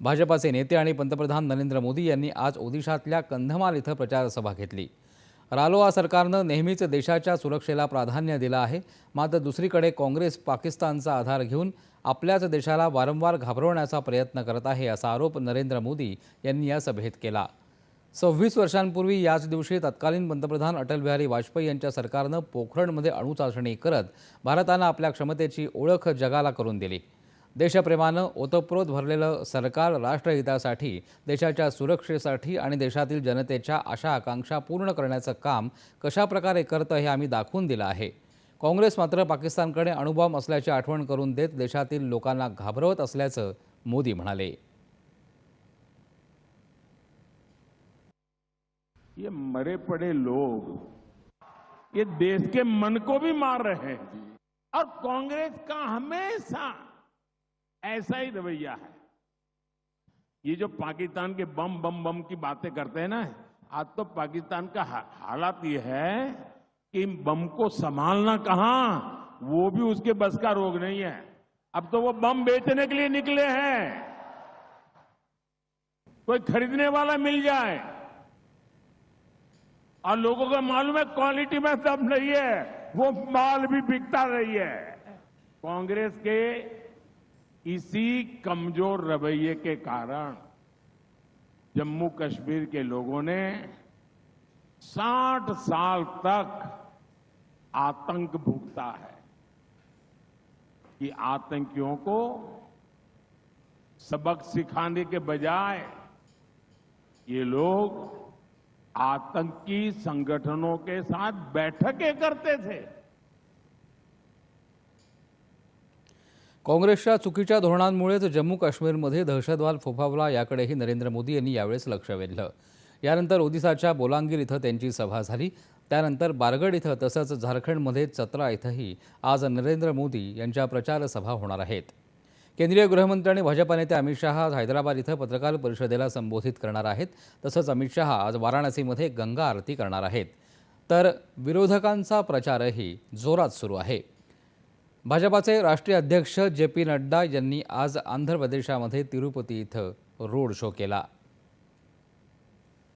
भाजपाचे नेते आणि पंतप्रधान नरेंद्र मोदी यांनी आज ओदिशातल्या कंधमाल इथं प्रचारसभा घेतली. रालोआ सरकारनं नेहमीच देशाच्या सुरक्षेला प्राधान्य दिलं आहे. मात्र दुसरीकडे काँग्रेस पाकिस्तानचा आधार घेऊन आपल्याच देशाला वारंवार घाबरवण्याचा प्रयत्न करत आहे असा आरोप नरेंद्र मोदी यांनी या सभेत केला. सव्वीस वर्षांपूर्वी याच दिवशी तत्कालीन पंतप्रधान अटल बिहारी वाजपेयी यांच्या सरकारनं पोखरणमध्ये अणुचाचणी करत भारतानं आपल्या क्षमतेची ओळख जगाला करून दिली. देशप्रेमानं ओतप्रोत भरलेलं सरकार राष्ट्रहितासाठी देशाच्या सुरक्षेसाठी आणि देशातील जनतेच्या आशा आकांक्षा पूर्ण करण्याचं काम कशाप्रकारे करतं हे आम्ही दाखवून दिलं आहे. काँग्रेस मात्र पाकिस्तानकडे अणुबॉम्ब असल्याची आठवण करून देत देशातील लोकांना घाबरवत असल्याचं मोदी म्हणाले. ये मरे पड़े लोग ये देश के मन को भी मार रहे हैं। और कांग्रेस का हमेशा ऐसा ही रवैया है। ये जो पाकिस्तान के बम बम बम की बातें करते हैं ना, आज तो पाकिस्तान का हालात ये है कि बम को संभालना कहाँ, वो भी उसके बस का रोग नहीं है। अब तो वो बम बेचने के लिए निकले हैं। कोई खरीदने वाला मिल जाए। और लोगों को मालूम है क्वालिटी में दम नहीं है, वो माल भी बिकता रही है। कांग्रेस के इसी कमज़ोर रवैये के कारण जम्मू कश्मीर के लोगों ने 60 साल तक आतंक भुगता है कि आतंकियों को सबक सिखाने के बजाय ये लोग आतंकी संगठनों के साथ बैठकें करते थे। काँग्रेसच्या चुकीच्या धोरणांमुळेच जम्मू काश्मीरमध्ये दहशतवाद फोफावला याकडेही नरेंद्र मोदी यांनी यावेळेस लक्ष वेधलं. यानंतर ओदिसाच्या बोलांगीर इथं त्यांची सभा झाली. त्यानंतर बारगड इथं तसंच झारखंडमध्ये चत्रा इथंही आज नरेंद्र मोदी यांच्या प्रचारसभा होणार आहेत. केंद्रीय गृहमंत्री आणि भाजपा नेते अमित शहा हैदराबाद इथं पत्रकार परिषदेला संबोधित करणार आहेत. तसंच अमित शहा आज वाराणसीमध्ये गंगा आरती करणार आहेत. तर विरोधकांचा प्रचारही जोरात सुरू आहे. भाजपाचे राष्ट्रीय अध्यक्ष जे पी नड्डा यांनी आज आंध्र प्रदेशामध्ये तिरुपती इथं रोड शो केला.